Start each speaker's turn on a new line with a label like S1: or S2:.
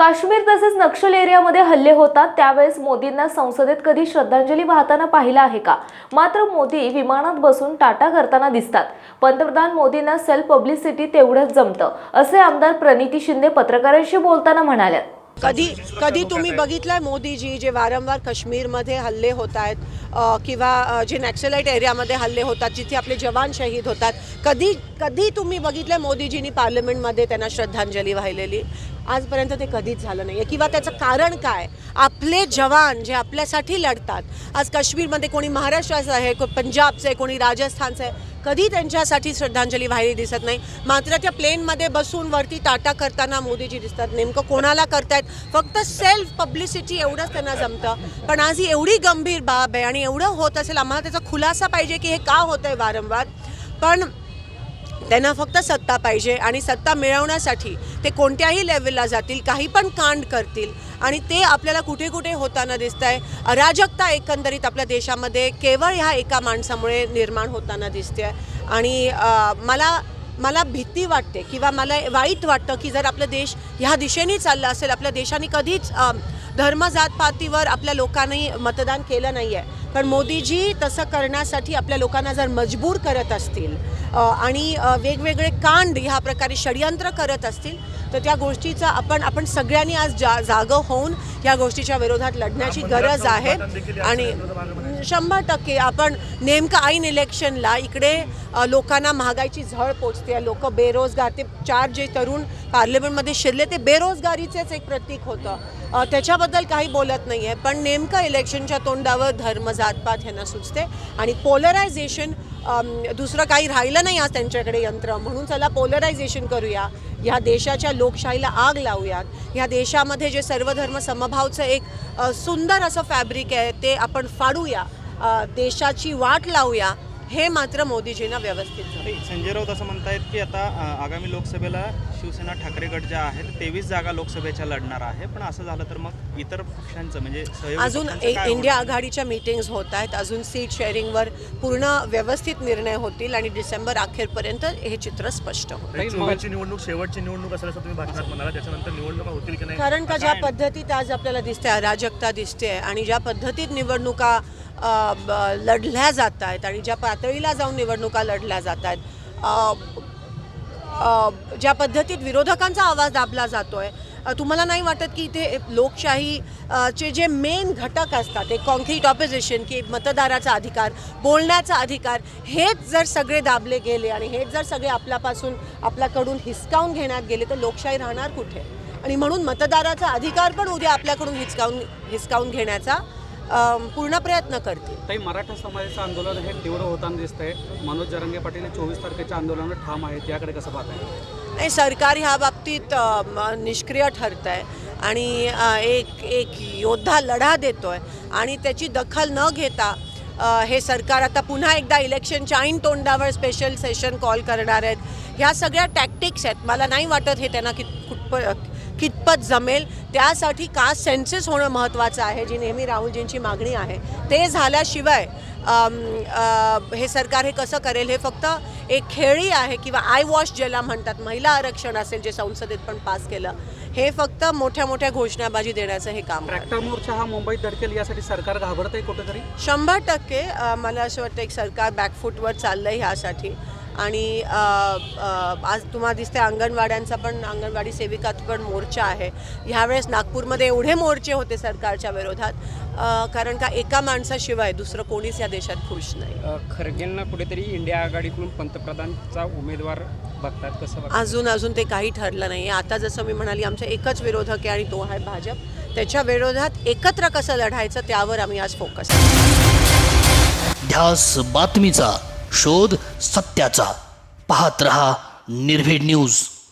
S1: काश्मीर तसेच नक्षल एरियामध्ये हल्ले होतात. त्यावेळेस मोदींना संसदेत कधी श्रद्धांजली वाहताना पाहिलं आहे का? मात्र मोदी विमानात बसून टाटा करताना दिसतात. पंतप्रधान मोदींना सेल्फ पब्लिसिटी तेवढंच जमतं असे आमदार प्रणिती शिंदे पत्रकारांशी बोलताना म्हणाल्यात.
S2: कधी कधी तुम्ही बघितलंय मोदीजी जे वारंवार काश्मीरमध्ये हल्ले होत आहेत किंवा जे नॅक्सलाईट एरियामध्ये हल्ले होतात जिथे आपले जवान शहीद होतात कधी कधी तुम्ही बघितलं मोदीजींनी पार्लमेंटमध्ये त्यांना श्रद्धांजली वाहिलेली? आजपर्यंत ते कधीच झालं नाही आहे किंवा त्याचं कारण काय? आपले जवान जे आपल्यासाठी लढतात आज काश्मीरमध्ये कोणी महाराष्ट्राचं आहे कोणी पंजाबचं आहे कोणी राजस्थानचं आहे कधी त्यांच्यासाठी श्रद्धांजली वाहिली दिसत नाही? मात्र त्या प्लेनमध्ये बसून वरती टाटा करताना मोदीजी दिसतात. नेमकं कोणाला करतायत? फक्त सेल्फ पब्लिसिटी एवढंच त्यांना जमतं. पण आज ही एवढी गंभीर बाब आहे आणि एवढं होत असेल आम्हाला त्याचा खुलासा पाहिजे की हे का होत आहे वारंवार. पण त्यांना फक्त सत्ता पाहिजे आणि सत्ता मिळवण्यासाठी ते कोणत्याही लेवलला जातील काही पण कांड करतील आणि ते आपल्याला कुठे कुठे होताना दिसत आहे अराजकता एकंदरीत आपल्या देशामध्ये केवळ ह्या एका माणसामुळे निर्माण होताना दिसते आहे. आणि मला मला भीती वाटते किंवा मला वाईट वाटतं की जर आपला देश ह्या दिशेने चालला असेल आपल्या देशाने कधीच अ, धर्म जातपातीवर आपल्या लोकांनी मतदान केलं नाही आहे पण मोदीजी तसं करण्यासाठी आपल्या लोकांना जर मजबूर करत असतील आणि वेगवेगळे कांड ह्या प्रकारे षडयंत्र करत असतील तर त्या गोष्टीचा आपण आपण सगळ्यांनी आज जा जागं होऊन या गोष्टीच्या विरोधात लढण्याची गरज आहे. आणि शंभर टक्के आपण नेमकं ऐन इलेक्शनला इकडे लोकांना महागाईची झळ पोचते लोक बेरोजगार ते चार जे तरुण पार्लमेंटमध्ये शिरले ते बेरोजगारीचेच एक प्रतीक होतं. त्याच्याबद्दल काही बोलत नाही आहे पण नेमकं इलेक्शनच्या तोंडावर धर्म जातपात ह्यांना सुचते. आणि पोलरायझेशन दुसरं काही राहिलं नाही आज त्यांच्याकडे यंत्र म्हणून चला पोलरायझेशन करूया. ह्या देशाच्या लोकशाहीला आग लावूयात. ह्या देशामध्ये जे सर्वधर्म समभावचं एक सुंदर असं फॅब्रिक आहे ते आपण फाडूया. देशाची वाट लावूया. हे मात्र मोदीजींना व्यवस्थित झालं.
S3: संजय राऊत असं म्हणतायत की आता आगामी लोकसभेला शिवसेना ठाकरे गट ज्या आहेत तेवीस जागा लोकसभेच्या लढणार आहे. पण असं झालं तर मग इतर पक्षांचं म्हणजे सहयोगी
S2: अजून इंडिया? आघाडीच्या मीटिंग्स होत आहेत. अजून सीट शेअरिंगवर पूर्ण व्यवस्थित निर्णय होतील आणि डिसेंबर अखेरपर्यंत हे चित्र स्पष्ट होईल.
S4: निवडणूक शेवटची निवडणूक असेल असं तुम्ही भाषणात म्हणाला त्याच्यानंतर निवडणुका होतील की नाही?
S2: कारण का ज्या. पद्धतीत आज आपल्याला दिसते अराजकता दिसते आणि ज्या पद्धतीत निवडणुका लढल्या जात आहेत आणि ज्या पातळीला जाऊन निवडणुका लढल्या जात आहेत ज्या पद्धतीत विरोधकांचा आवाज दाबला जातो आहे तुम्हाला नाही वाटत की इथे लोकशाही चे जे मेन घटक असतात एक कॉन्क्रीट ऑपोजिशन की मतदाराचा अधिकार बोलण्याचा अधिकार हेच जर सगळे दाबले गेले आणि हेच जर सगळे आपल्यापासून आपल्याकडून हिसकावून घेण्यात गेले तर लोकशाही राहणार कुठे? आणि म्हणून मतदाराचा अधिकार पण उद्या आपल्याकडून हिसकावून हिसकावून घेण्याचा पूर्ण प्रयत्न करतील.
S5: ताई मराठा समाजाचं आंदोलन हे तीव्र होताना दिसतंय. मनोज जरंगे पाटील हे चोवीस तारखेच्या आंदोलनावर ठाम आहेत. याकडे कसं पाहताय?
S2: नाही सरकार ह्या बाबतीत निष्क्रिय ठरत आहे आणि एक एक योद्धा लढा देतोय आणि त्याची दखल न घेता हे सरकार आता पुन्हा एकदा इलेक्शनच्या ऐन तोंडावर स्पेशल सेशन कॉल करणार आहेत. ह्या सगळ्या टॅक्टिक्स आहेत. मला नाही वाटत हे त्यांना कित कुठप कितपत जमेल त्यासाठी कास्ट सेन्सेस होणं महत्त्वाचं आहे जी नेहमी राहुलजींची मागणी आहे ते झाल्याशिवाय हे सरकार हे कसं करेल हे फक्त एक खेळी आहे किंवा आय वॉश ज्याला म्हणतात महिला आरक्षण असेल जे संसदेत पण पास केलं हे फक्त मोठ्या मोठ्या घोषणाबाजी देण्याचं हे काम आहे.
S5: ट्रॅक्टर मोर्चा हा मुंबईत धडकेल यासाठी सरकार घाबरत आहे कुठेतरी?
S2: शंभर टक्के मला असं वाटतं एक सरकार बॅकफूटवर चाललं आहे ह्यासाठी. आणि आज तुम्हाला दिसते अंगणवाड्यांचा पण अंगणवाडी सेविकात पण मोर्चा आहे. ह्यावेळेस नागपूरमध्ये एवढे मोर्चे होते सरकारच्या विरोधात कारण का एका माणसाशिवाय दुसरं कोणीच या देशात खुश नाही.
S6: खरगेंना कुठेतरी इंडिया आघाडीकडून पंतप्रधानचा उमेदवार बघतात कसं बघतात?
S2: अजून अजून ते काही ठरलं नाही आता जसं मी म्हणाली आमचा एकच विरोधक आहे आणि तो आहे भाजप. त्याच्या विरोधात एकत्र कसं लढायचं त्यावर आम्ही आज फोकस
S7: ध्यास बातमीचा शोध सत्याचा. पाहत रहा निर्भीड न्यूज.